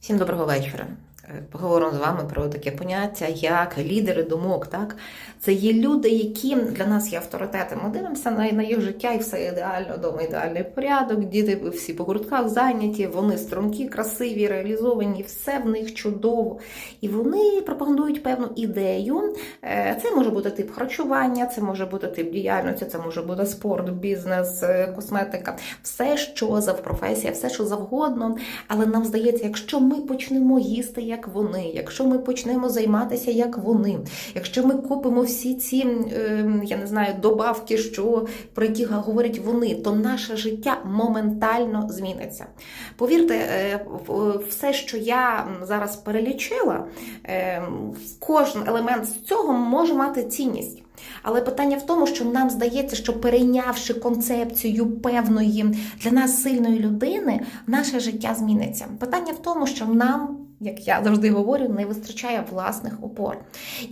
Всім доброго вечора. Поговоримо з вами про таке поняття, як лідери думок. Так? Це є люди, які для нас є авторитетом. Ми дивимося на, на їх життя і все ідеально, вдома ідеальний порядок, діти всі по гуртках зайняті, вони стрункі, красиві, реалізовані, все в них чудово. І вони пропагандують певну ідею. Е, Це може бути тип харчування, це може бути тип діяльності, це може бути спорт, бізнес, е, косметика, все, що за професія, все, що завгодно. Але нам здається, якщо ми почнемо їсти як вони, якщо ми почнемо займатися як вони, якщо ми купимо всі ці, е, я не знаю, добавки, що про які говорять вони, то наше життя моментально зміниться. Повірте, е, все, що я зараз перелічила, е, кожен елемент з цього може мати цінність. Але питання в тому, що нам здається, що перейнявши концепцію певної для нас сильної людини, наше життя зміниться. Питання в тому, що нам, як я завжди говорю, не вистачає власних опор.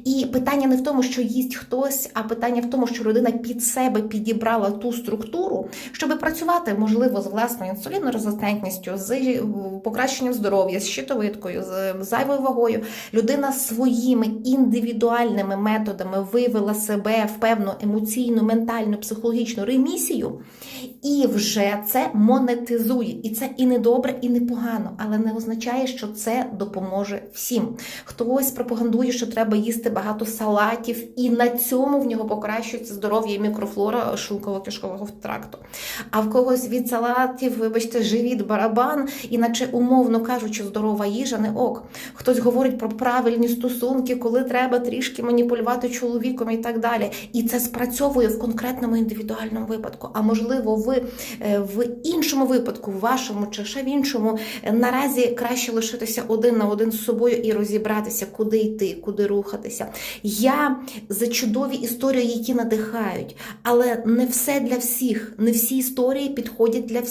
І питання не в тому, що їсть хтось, а питання в тому, що людина під себе підібрала ту структуру, щоб працювати, можливо, з власною інсулінорезистентністю, з е, покращенням здоров'я, з щитовидкою, з зайвою вагою. Людина своїми індивідуальними методами вивела себе в певну емоційну, ментальну, психологічну ремісію, і вже це монетизує. І це і не добре, і не погано, але не означає, що це допоможе всім. Хтось пропагандує, що треба їсти багато салатів, і на цьому в нього покращується здоров'я і мікрофлора шлунково-кишкового тракту. А в когось від салатів, вибачте, живіт, барабан, іначе, умовно кажучи, здорова їжа не ок. Хтось говорить про правильні стосунки, коли треба трішки маніпулювати чоловіком і так далі. І це спрацьовує в конкретному індивідуальному випадку. А можливо, ви е, в іншому випадку, в вашому чи ще в іншому, е, наразі краще лишитися один на один з собою і розібратися, куди йти, куди рухатися. Я за чудові історії, які надихають, але не все для всіх, не всі історії підходять для всіх.